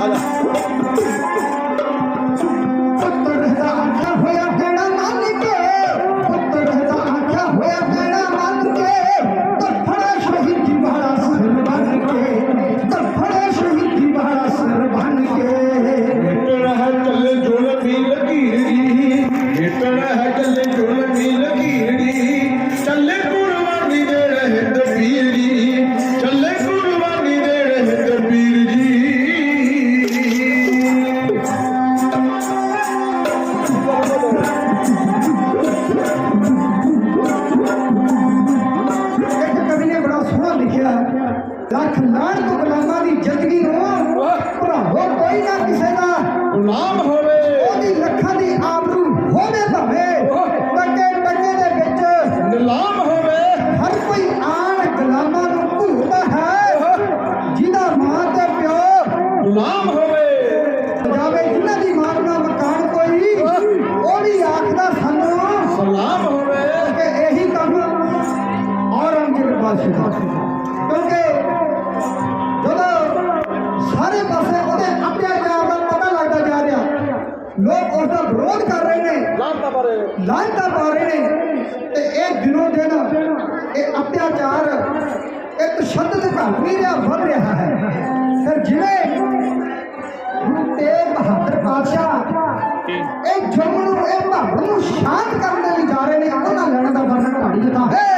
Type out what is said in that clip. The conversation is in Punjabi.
¡Hala! ਲਿਖਿਆ ਲੱਖ ਲਾਣ ਤੋਂ ਗੁਲਾਮਾਂ ਦੀ ਜ਼ਿੰਦਗੀ ਨੂੰ ਭਰਾਵੋ ਕੋਈ ਨਾ ਕਿਸੇ ਦਾ ਗੁਲਾਮ ਹੋਵੇ। ਉਹਦੀ ਲੱਖਾਂ ਦੀ ਆਬਰੂ ਹੋਵੇ ਭਾਵੇਂ ਟੱਕੇ ਟੱਕੇ ਦੇ ਵਿੱਚ ਨਿਲਾਮ ਹੋਵੇ। ਹਰ ਕੋਈ ਆਣ ਗੁਲਾਮਾਂ ਨੂੰ ਭੁੱਲਦਾ ਹੈ ਜਿਹਦਾ ਮਾਂ ਤੇ ਪਿਓ ਗੁਲਾਮ ਸੀਗਾ ਕਿਉਂਕਿ ਜਦੋਂ ਸਾਰੇ ਪਾਸੇ ਉਹਦੇ ਅਤਿਆਚਾਰ ਦਾ ਪਤਾ ਲੱਗਦਾ ਜਾ ਰਿਹਾ ਲੋਕ ਉਸ ਦਾ ਵਿਰੋਧ ਕਰ ਰਹੇ ਨੇ ਲਾਂਤਾ ਪਾ ਰਹੇ ਨੇ ਲਾਂਤਾ ਪਾ ਰਹੇ ਨੇ ਤੇ ਇਹ ਦਿਨੋਂ ਦਿਨ ਇਹ ਅਤਿਆਚਾਰ ਇਹ ਤਸ਼ੱਦਦ ਘਟ ਨਹੀਂ ਰਿਹਾ ਵੱਧ ਰਿਹਾ ਹੈ ਫਿਰ ਜਿਵੇਂ ਗੁਰੂ ਤੇਗ ਬਹਾਦਰ ਪਾਤਸ਼ਾਹ ਇਹ ਜੰਮ ਨੂੰ ਇਹ ਭਾਵ ਨੂੰ ਸ਼ਾਂਤ ਕਰਨ ਦੇ ਲਈ ਜਾ ਰਹੇ ਨੇ ਉਹਨਾਂ ਨਾਲ ਲੜਨ ਦਾ ਵਰਣਨ ਕਹਾਣੀ ਜਿਹਾ ਹੈ